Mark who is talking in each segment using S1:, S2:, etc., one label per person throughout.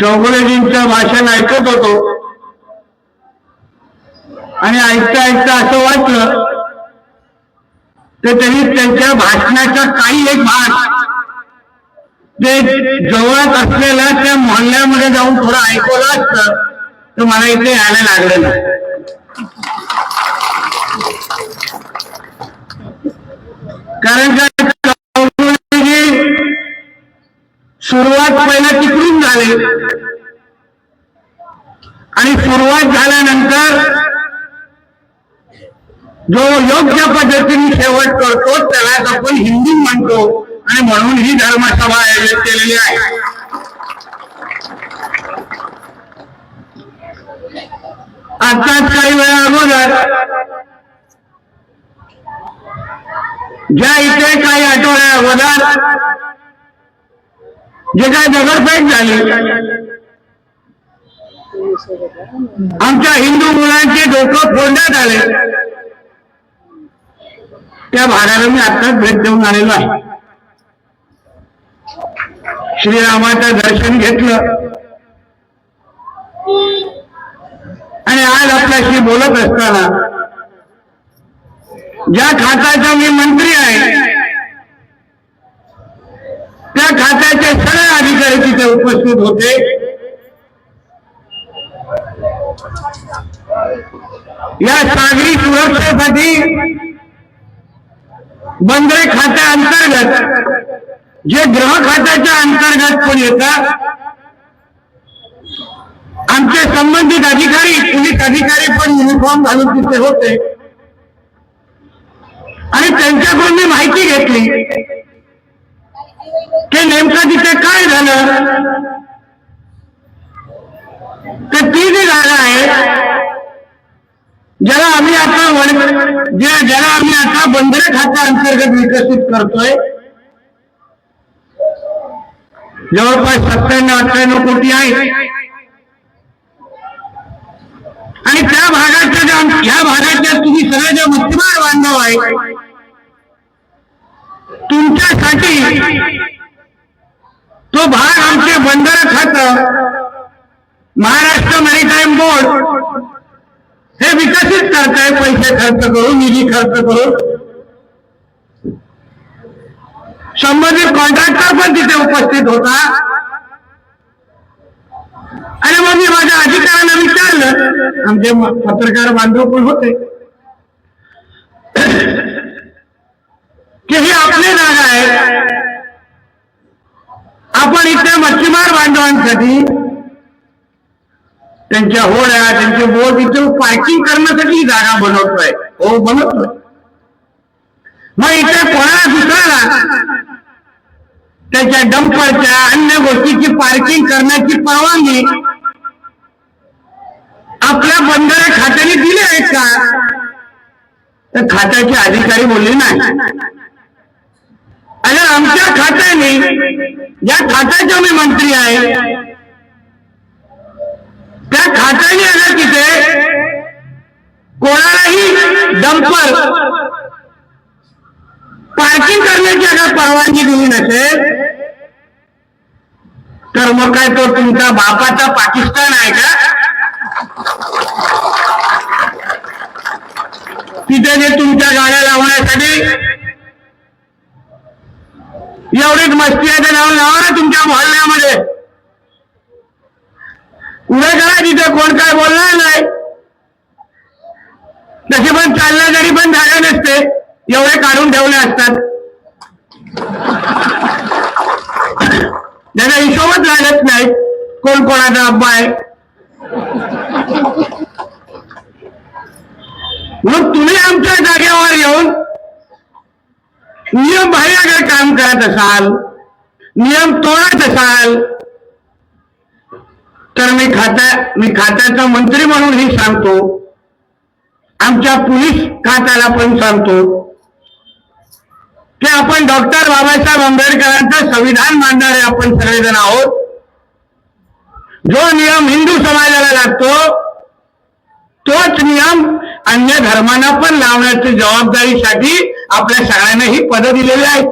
S1: चौगुलेजींचं भाषण ऐकत होतो. आणि ऐकता ऐकता असं वाटलं तर त्यांनी त्यांच्या भाषणाचा काही एक भाग ते जवळच असलेल्या त्या मोहल्ल्यामध्ये जाऊन थोडं ऐकवलं असतं तर मला इथे यायला लागलं नाही. कारण का सुरुवात पहिला तिकडून झाली. झाल्यानंतर जो योग्य पद्धतीने शेवट आपण हिंदू म्हणतो. आणि धर्मसभा आयोजित केलेली आहे. अगोदर ज्या इथे काही आठवड्या अगोदर जे काय दगडफेक आमच्या हिंदू मुलांचे डोकं फोडण्यात आले. त्या भागाला मी आत्ताच भेट देऊन आलेलो आहे. श्रीरामाचं दर्शन घेतलं. आणि आज आपल्याशी बोलत असताना ज्या खात्याचा मी मंत्री आहे त्या खात्याचे सगळे अधिकारी तिथे उपस्थित होते. या सागरी सुरक्षेसाठी बंदरे खात्या अंतर्गत जे गृह खात्याच्या अंतर्गत पण येतात आमचे संबंधित अधिकारी पोलीस अधिकारी पण युनिफॉर्म घालून तिथे होते. आणि त्यांच्याकडून मी माहिती घेतली की नेमकं तिथे काय झालं. तर ती जी जागा आहे ज्याला आम्ही आता जे- ज्याला आम्ही आता बंदरे खात्या अंतर्गत विकसित करतोय जवळपास सत्त्याण्णव अठ्ठ्याण्णव कोटी आहे आणि त्या भागाच्या ज्या ह्या भागाच्या तुम्ही सगळ्या ज्या मच्छीमार बांधव आहे तुमच्यासाठी तो भाग आमचे बंदर खातं महाराष्ट्र मॅरिटाईम बोर्ड हे विकसित करताय पैसे खर्च करून निधी खर्च करून. संबंधित कॉन्ट्रॅक्टर पण तिथे उपस्थित होता. आणि मग मी माझ्या अधिकाऱ्यांना विचारलं आमचे पत्रकार बांधव पण होते. की ही आपली जागा आहे. आपण इथे मच्छीमार बांधवांसाठी त्यांच्या होड्या त्यांचे बोट इथे पार्किंग करण्यासाठी जागा बनवतोय. हो बनवतोय. मग इथे कोणाला दुसऱ्याला? त्याच्या डंपरच्या अन्य गोष्टीची पार्किंग करण्याची परवानगी आपल्या बंदरा खात्याने दिली आहे का? तर खात्याचे अधिकारी बोलले नाही. अरे आमच्या खात्याने ज्या खात्याचा मी मंत्री आहे त्या खात्याने अगर तिथे कोणालाही डंपर पार्किंग करण्याची अगर परवानगी दिली नसेल तर मग काय तो तुमचा बापाचा पाकिस्तान आहे का? तिथे जे तुमच्या गाड्या लावण्यासाठी एवढीच मस्ती आहे ते लावून लावा ना तुमच्या मोहल्ल्यामध्ये. उभे करा तिथे कोण काय बोलणार नाही. तशी पण जरी पण जागा नसते. एवढे काढून ठेवले असतात. त्याचा हिशोबच लागत नाही कोण कोणाचा अब्बा आहे. मग तुम्ही आमच्या जागेवर येऊन नियम बाह्याकडे अगर काम करत असाल नियम तोडत असाल तर मी खात्या मी खात्याचा मंत्री म्हणून ही सांगतो. आमच्या पोलीस खात्याला पण सांगतो की आपण डॉक्टर बाबासाहेब आंबेडकरांचं संविधान मानणारे आपण सगळेजण आहोत. जो नियम हिंदू समाजाला लागतो तोच नियम अन्य धर्मांना पण लावण्याची जबाबदारीसाठी आपल्या सगळ्यांना ही पद दिलेली आहेत.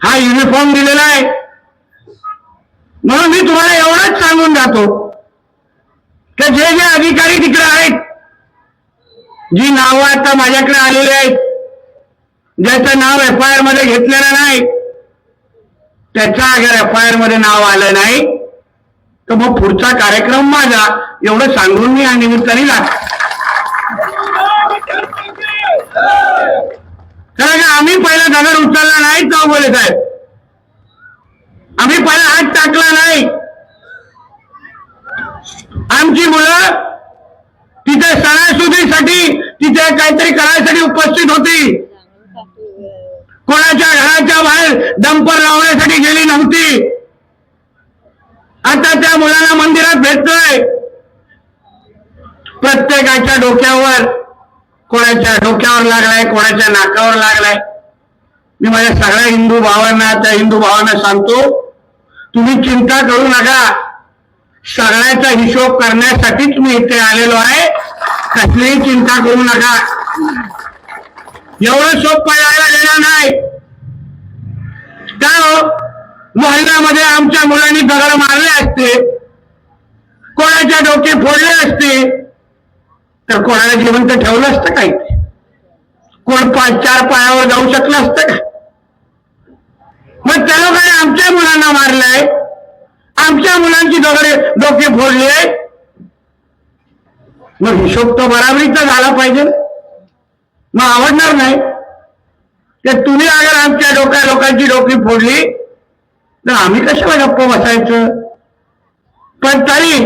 S1: हा युनिफॉर्म दिलेला आहे. म्हणून मी तुम्हाला एवढंच सांगून जातो की जे जे अधिकारी तिकडे आहेत जी नावं आता माझ्याकडे आलेली आहेत ज्याचं नाव एफ आय आरमध्ये घेतलेलं नाही त्याच्या अगर एफ आय आरमध्ये नाव आलं नाही. तर मग पुढचा कार्यक्रम माझा एवढं सांगून मी या निमित्ताने लागतो कारण का आम्ही पहिला दगड उचलला नाही चौगोले साहेब. आम्ही पहिला हात टाकला नाही. आमची मुलं तिथे सणासुदीसाठी तिथे काहीतरी करायसाठी उपस्थित होती. कोणाच्या घराच्या बाहेर डंपर लावण्यासाठी गेली नव्हती. आता त्या मुलांना मंदिरात भेटतोय. प्रत्येकाच्या डोक्यावर कोणाच्या डोक्यावर लागलाय कोणाच्या नाकावर लागलाय. मी माझ्या सगळ्या हिंदू भावांना त्या हिंदू भावांना सांगतो तुम्ही चिंता करू नका. सगळ्याचा हिशोब करण्यासाठीच मी इथे आलेलो आहे. कसलीही चिंता करू नका. एवढं सोपं यायला देणार नाही. त्या हो? मोहल्ल्यामध्ये आमच्या मुलांनी दगड मारले असते. कोणाच्या डोके फोडले असते. तर कोणाला जिवंत ठेवलं असतं काही कोण पाच चार पायावर जाऊ शकलं असतं का? मग त्या लोकांनी आमच्या मुलांना मारलंय? आमच्या मुलांची दगडे डोके फोडले. मग हिशोब तो बराबरीचा झाला पाहिजे. मग आवडणार नाही. तर तुम्ही अगर आमच्या डोक्या लोकांची डोकी फोडली तर आम्ही कशाला गप्प बसायचं? पण तरी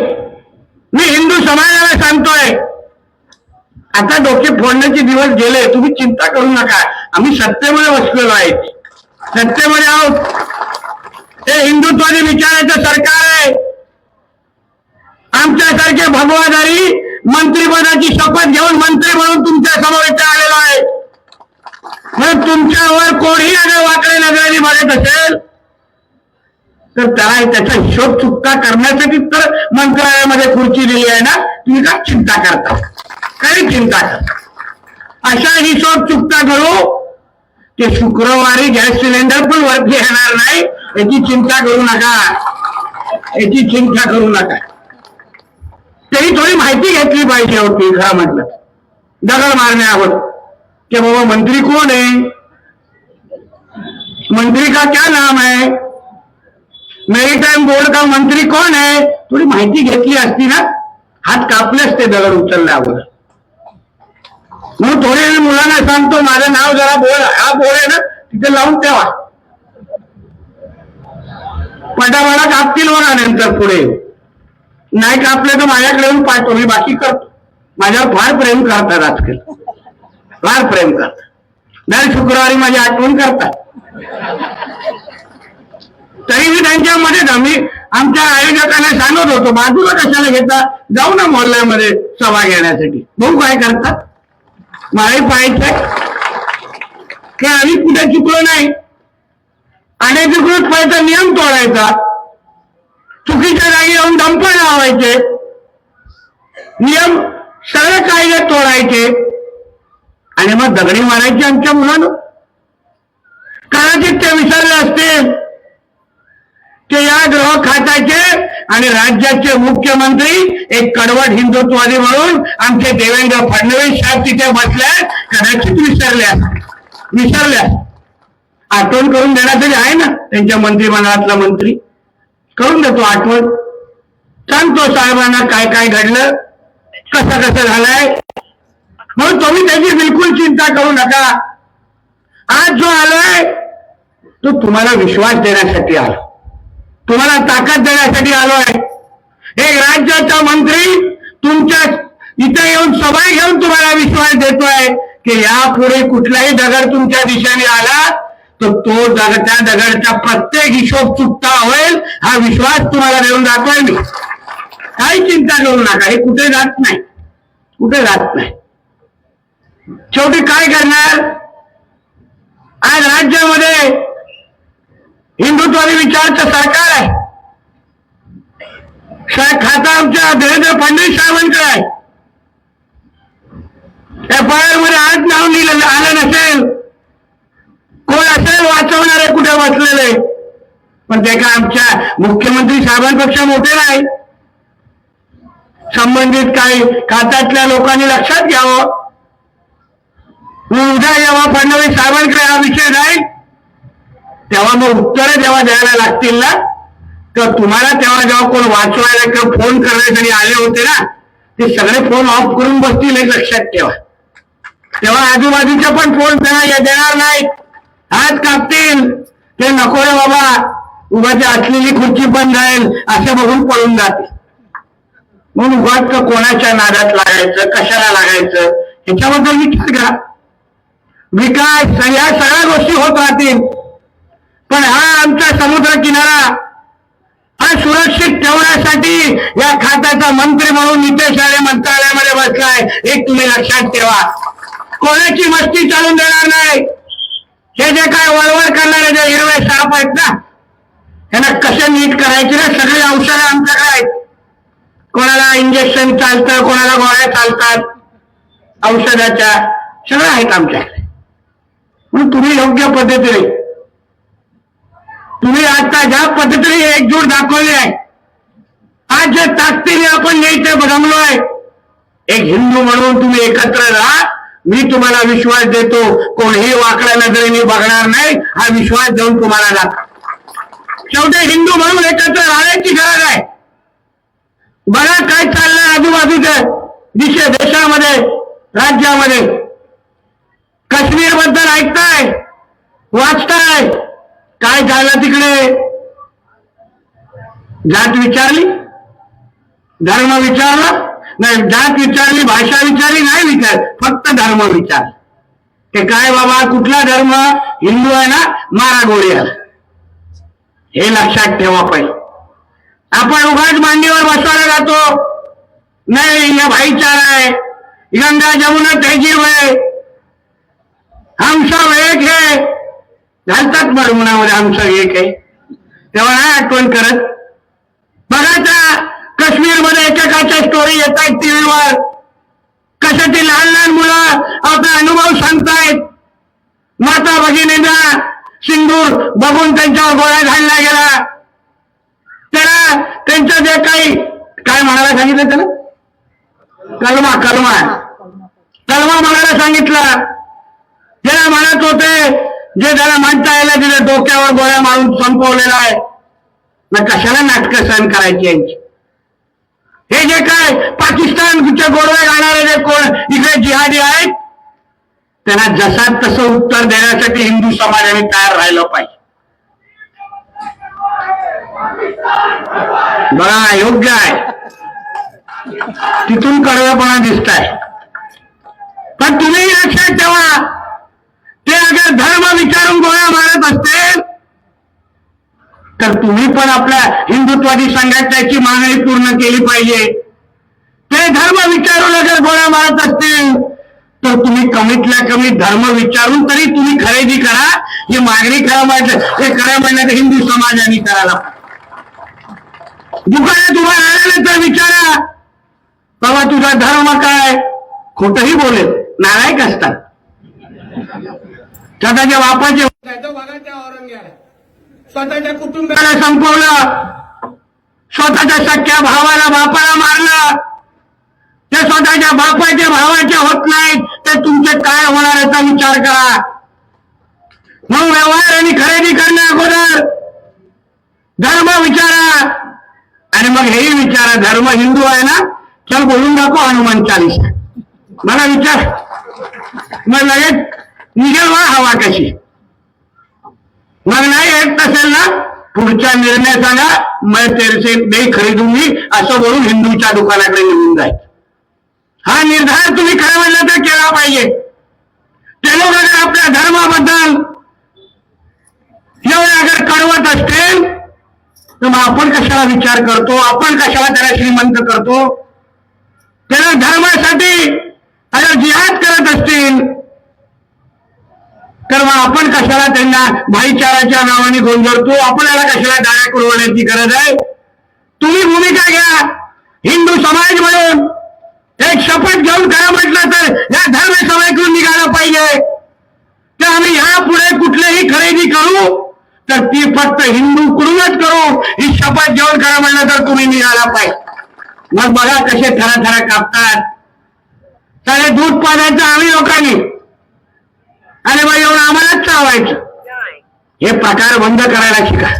S1: मी हिंदू समाजाला सांगतोय आता डोके फोडण्याचे दिवस गेले तुम्ही चिंता करू नका. आम्ही सत्तेमध्ये बसलेलो आहे. सत्तेमध्ये आहोत. हे हिंदुत्वाने विचारायचं सरकार आहे. आमच्यासारखे भगवाधारी मंत्रिपदाची शपथ घेऊन मंत्री म्हणून तुमच्यासमोर इथे आलेलो आहे. मग तुमच्यावर कोणी अगर वाकडे नजरेने बघत असेल तर त्याला त्याचा हिशोब चुकता करण्यासाठी तर मंत्रालयामध्ये खुर्ची दिली आहे ना? तुम्ही काय चिंता करता? काही चिंता करता? अशा हिशोब चुकता करू ते शुक्रवारी गॅस सिलेंडर पण वरती येणार नाही. याची चिंता करू नका. याची चिंता करू नका. तरी थोडी माहिती घेतली पाहिजे होती खरं म्हटलं. दगड मारण्यावर. की बाबा मंत्री कोण आहे? मंत्री का क्या नाम है मेरीटाईम बोर्ड का मंत्री कोण आहे? थोडी माहिती घेतली असती ना. हात कापले असते दगड उचलल्यावर. म्हणून थोडे मुलांना सांगतो माझं नाव जरा बोल हा बोल आहे ना तिथे लावून ठेवा. पटापटा कापतील बघा नंतर पुढे. नाही कापले तर माझ्याकडे येऊन पाहतो मी बाकी करतो. माझ्यावर फार प्रेम करतात आजकाल. फार प्रेम करतात. दर शुक्रवारी माझी आठवण करतात. तरी मी त्यांच्यामध्ये आम्ही आमच्या आयोजकांना सांगत होतो बाजूला कशाला घेता? जाऊ ना मोहल्ल्यामध्ये सभा घेण्यासाठी. भाऊ काय करतात. मला पाहायचंय की आम्ही कुठे चुकलो नाही. अनधिकृत पाहायचा नियम तोडायचा. चुकीच्या जागी येऊन डंपर लावायचे. नियम सगळे कायदे तोडायचे. आणि मग दगडी मारायची आमच्या मुलानं. कदाचित ते विसरले असतील. ते या ग्रह खात्याचे आणि राज्याचे मुख्यमंत्री एक कडवट हिंदुत्ववादी म्हणून आमचे देवेंद्र फडणवीस साहेब तिथे बसल्या कदाचित विसरल्या. विसरल्या. आठवण करून देणार तरी आहे ना त्यांच्या मंत्रिमंडळातला मंत्री. करून देतो आठवण. सांगतो साहेबांना काय काय घडलं कसं कसं झालंय. म्हणून तुम्ही त्याची बिलकुल चिंता करू नका. आज जो आलोय तो तुम्हाला विश्वास देण्यासाठी आला. तुम्हाला ताकद देण्यासाठी आलोय. एक राज्याचा मंत्री तुमच्या इथे येऊन सभा घेऊन तुम्हाला विश्वास देतोय की यापुढे कुठलाही दगड तुमच्या दिशेने आला तर तो दग त्या दगडचा प्रत्येक हिशोब चुकता होईल हा विश्वास तुम्हाला देऊन दाखवाय मी. काही चिंता करू नका हे कुठे जात नाही. कुठे जात नाही. शेवटी काय करणार? आज राज्यामध्ये हिंदुत्वादी विचारचं सरकार आहे. साहेब खाता आमच्या देवेंद्र फडणवीस साहेबांकडे आहे. एफ आय आरमध्ये आज नाव लिहिलं आलं नसेल कोण असेल वाचवणारे कुठे वाचलेले? पण ते काय आमच्या मुख्यमंत्री साहेबांपेक्षा मोठे नाही. संबंधित काही खात्यातल्या लोकांनी लक्षात घ्यावं. उद्या जेव्हा फडणवीस साहेबांकडे हा विषय नाही तेव्हा मग उत्तरं जेव्हा द्यायला लागतील ना तर तुम्हाला तेव्हा जेव्हा कोण वाचवायला किंवा फोन करण्यासाठी आले होते ना ते सगळे फोन ऑफ करून बसतील हे लक्षात ठेवा. तेव्हा आजूबाजूचे पण फोन त्यांना देणार नाहीत. हात कापतील. ते नको रे बाबा. उगाची असलेली खुर्ची पण जाईल असे बघून पळून जातील. म्हणून उगाच का कोणाच्या नादात लागायचं कशाला लागायचं? ह्याच्याबद्दल विचार करा विकास या सगळ्या गोष्टी होत राहतील. पण हा आमचा समुद्र किनारा हा सुरक्षित ठेवण्यासाठी या खात्याचा मंत्री म्हणून नितेश राणे मंत्रालयामध्ये बसलाय. एक तुम्ही लक्षात ठेवा. कोणाची मस्ती चालून देणार नाही? हे जे काय वळवळ करणारे जे हिरवे साप आहेत ना त्यांना कसे नीट करायचे ना? सगळी औषधं आमच्याकडे आहेत. कोणाला इंजेक्शन चालतं कोणाला गोळ्या चालतात औषधाच्या सगळं आहेत आमच्याकडे. म्हणून तुम्ही योग्य पद्धतीने तुम्ही आता ज्या पद्धतीने एकजूट दाखवली आहे आज ज्या ताकदीने आपण न्यायचं जमलोय एक हिंदू म्हणून तुम्ही एकत्र राहा मी तुम्हाला विश्वास देतो कोणीही वाकड्या नजरेने बघणार नाही हा विश्वास देऊन तुम्हाला दाखव शेवटी हिंदू म्हणून एकत्र राहण्याची गरज आहे. बघा काय चाललंय आजूबाजूच्या दिशे देशामध्ये राज्यामध्ये? काश्मीरबद्दल ऐकताय वाचताय? काय झालं तिकडे? जात विचारली? धर्म विचारला? नाही जात विचारली भाषा विचारली नाही विचार फक्त धर्म विचार ते काय बाबा कुठला धर्म? हिंदू आहे ना मारा गोळ्या हे लक्षात ठेवा पाहिजे आपण उगाच मांडीवर बसवायला जातो. नाही या भाईचारा आहे. गंगा जमुना तहजीब आहे. हम सब एक है. घालतात मरमुनामध्ये आमचं एक आहे तेव्हा नाही आठवण करत? बघायचा काश्मीरमध्ये एकेकाच्या स्टोरी येत आहेत टीव्हीवर कशा लहान लहान मुलं आपला अनुभव सांगतायत. माता भगिनींना सिंदूर बघून त्यांच्यावर गोळ्या घालला गेला. त्याला त्यांचं जे काही काय म्हणायला सांगितलं त्याला? कलमा कलमा. कलमा म्हणायला सांगितलं. ज्याला म्हणत होते जे त्याला म्हणता यायला तिथे डोक्यावर गोळ्या मारून संपवलेला आहे. ना कशाला नाटकं सहन करायची यांची? हे जे काय पाकिस्तानच्या गोडवे घालणारे जे कोण इकडे जिहादी आहेत त्यांना जसा तसं उत्तर देण्यासाठी हिंदू समाजाने तयार राहिलं पाहिजे. बघा योग्य आहे. तिथून कडवेपणा दिसत आहे पण तुम्ही लक्षात ठेवा अगर धर्म विचारून गोळ्या मारत असतील तर तुम्ही पण आपल्या हिंदुत्वादी संघटनेची मागणी पूर्ण केली पाहिजे. ते धर्म विचारून अगर गोळ्या मारत असतील तर तुम्ही कमीतल्या कमी धर्म विचारून तरी तुम्ही खरेदी करा. ही मागणी करा म्हटलं हे खरं म्हणलं तर हिंदू समाजाने करायला दुकानात उभा राहिलेलं तर विचारा बाबा तुझा धर्म काय? खोटही बोलेल. नालायक असतात. स्वतःच्या बापाचे
S2: जायचं बघा त्या औरंग्याला. स्वतःच्या कुटुंबाला.
S1: संपवलं. स्वतःच्या सख्या भावाला बापाला मारलं. ते स्वतःच्या बापाच्या भावाचे होत नाहीत तर तुमचे काय होणार याचा विचार करा. मग व्यवहार आणि खरेदी करण्या अगोदर धर्म विचारा. आणि मग हेही विचारा धर्म हिंदू आहे ना? चल बोलून दाखव हनुमान चालीसा. मला विचार. मग लगेच निघेल वा हवा कशी. मग नाही येत नसेल ना पुढचा निर्णय सांगा मग तेरसे से नाही खरीदूंगी असं बोलून हिंदूच्या दुकानाकडे निघून जायचं हा निर्धार तुम्ही खरं म्हणलं तर केला पाहिजे. ते लोक अगर आपल्या धर्माबद्दल. एवढे अगर कळवत असतील तर मग आपण कशाला विचार करतो? आपण कशाला त्याला श्रीमंत करतो? त्याला धर्मासाठी अगर जिहाद करत असतील तर मग आपण कशाला त्यांना भाईचाराच्या नावाने गोंधळतो आपल्याला कशाला डाळ्या कुरवण्याची गरज आहे? तुम्ही भूमिका घ्या. हिंदू समाज म्हणून. एक शपथ घेऊन खरं म्हटलं तर या धर्म सभेतून निघायला पाहिजे. तर आम्ही ह्या पुढे कुठलेही खरेदी करू तर ती फक्त हिंदूकडूनच करू. ही शपथ घेऊन काय म्हणलं तर तुम्ही निघाला पाहिजे. मग बघा कसे थरा थरा कापतात. सारे दूध पाण्याचं आम्ही लोकांनी अरे बाई एवढं आम्हालाच चावायचं. हे प्रकार बंद करायला शिका.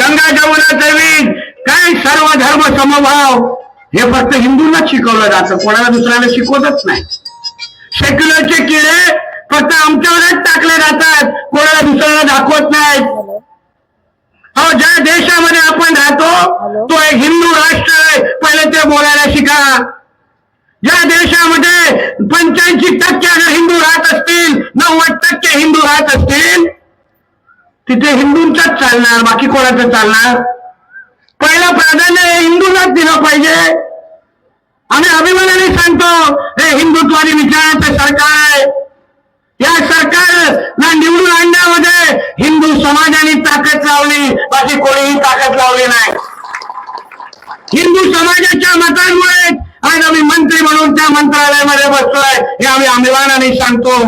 S1: गंगा जमुना जमीन काय सर्व धर्म समभाव? हे फक्त हिंदूंनाच शिकवलं जातं कोणाला दुसऱ्याला शिकवतच नाही. सेक्युलरचे किडे फक्त आमच्यावरच टाकले जातात कोणाला दुसऱ्याला दाखवत नाहीत. हो ज्या देशामध्ये आपण राहतो तो एक हिंदू राष्ट्र आहे. पहिले ते बोलायला शिका. ज्या देशामध्ये पंच्याऐंशी टक्के हिंदू राहत असतील नव्वद टक्के हिंदू राहत असतील तिथे हिंदूंचाच चालणार बाकी कोणाचं चालणार? पहिलं प्राधान्य हे हिंदूलाच दिलं पाहिजे. आम्ही अभिमानाने सांगतो हे हिंदुत्वाने विचाराचं सरकार आहे. या सरकारला निवडून आणण्यामध्ये हिंदू समाजाने ताकद लावली बाकी कोणीही ताकद लावली नाही. हिंदू समाजाच्या मतांमुळे आज आम्ही मंत्री म्हणून त्या मंत्रालयामध्ये बसतोय हे आम्ही अभिमानाने सांगतो.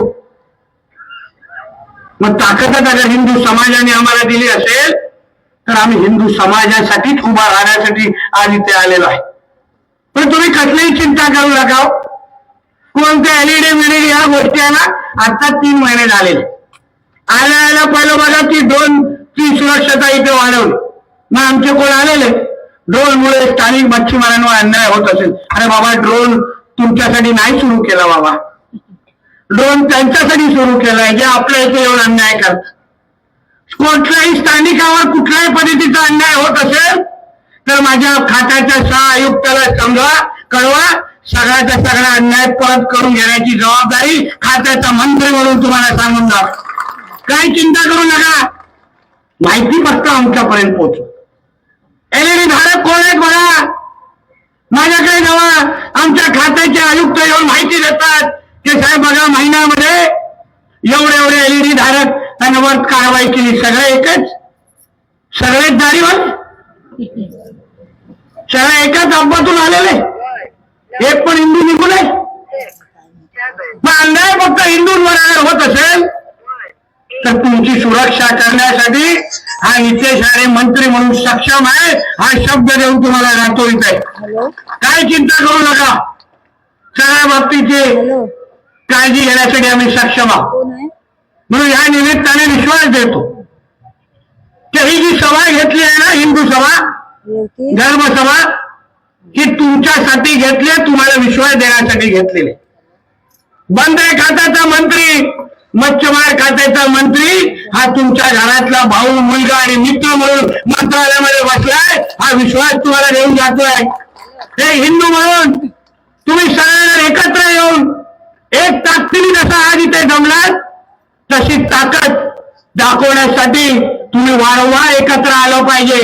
S1: मग ताकदच अगर हिंदू समाजाने आम्हाला दिली असेल तर आम्ही हिंदू समाजासाठीच उभा राहण्यासाठी आज इथे आलेलो आहे. पण तुम्ही कसलीही चिंता करू नका हो. कोणत्या एलईडी मिळेल या गोष्टी आहे ना आता तीन महिने झालेले आल्या आल्या पहिलं बघा ती दोन ची सुरक्षता इथे वाढवली. मग आमचे कोण आलेले? ड्रोन मुळे स्थानिक मच्छीमारांवर अन्याय होत असेल. अरे बाबा ड्रोन तुमच्यासाठी नाही सुरू केला बाबा. ड्रोन त्यांच्यासाठी सुरू केलाय जे आपल्या इथे येऊन अन्याय करतात. कुठल्याही स्थानिकावर कुठल्याही पद्धतीचा अन्याय होत असेल तर माझ्या खात्याच्या सहा आयुक्ताला समजा कळवा सगळ्याचा सगळा अन्याय परत करून घेण्याची जबाबदारी खात्याचा मंत्री म्हणून तुम्हाला सांगून जा काही चिंता करू नका. माहिती फक्त आमच्यापर्यंत पोहोचू एलईडी धारक कोण आहेत बघा? माझ्याकडे जेव्हा आमच्या खात्याचे आयुक्त येऊन माहिती देतात. की साहेब बघा महिन्यामध्ये एवढे एवढे एलईडी धारक त्यांच्यावर कारवाई केली. सगळे एकच? सगळेच दारीवर सगळे एकाच अपघातून आलेले? एक पण हिंदू निघून आहे?
S3: six,
S1: मग अन्याय फक्त हिंदूंवर होत असेल? तर तुमची सुरक्षा करण्यासाठी हा नितेश राणे मंत्री म्हणून सक्षम आहे. हा शब्द देऊन तुम्हाला राहतो इथे. काय चिंता करू नका. सगळ्या बाबतीची काळजी घेण्यासाठी आम्ही सक्षम आहोत. म्हणून या निमित्ताने विश्वास देतो. की ही जी सभा घेतली आहे ना हिंदू सभा धर्मसभा ही तुमच्यासाठी घेतली तुम्हाला विश्वास देण्यासाठी घेतलेली बंद खात्याचा मंत्री. मच्छमार खात्याचा मंत्री हा तुमच्या घरातला भाऊ मुलगा आणि मित्र म्हणून मंत्रालयामध्ये बसलाय. हा विश्वास तुम्हाला देऊन जातोय. हे हिंदू म्हणून तुम्ही सगळ्यांना एकत्र येऊन एक ताकदीने जसा आज इथे जमलात तशी ताकद दाखवण्यासाठी तुम्ही वारंवार एकत्र आलं पाहिजे.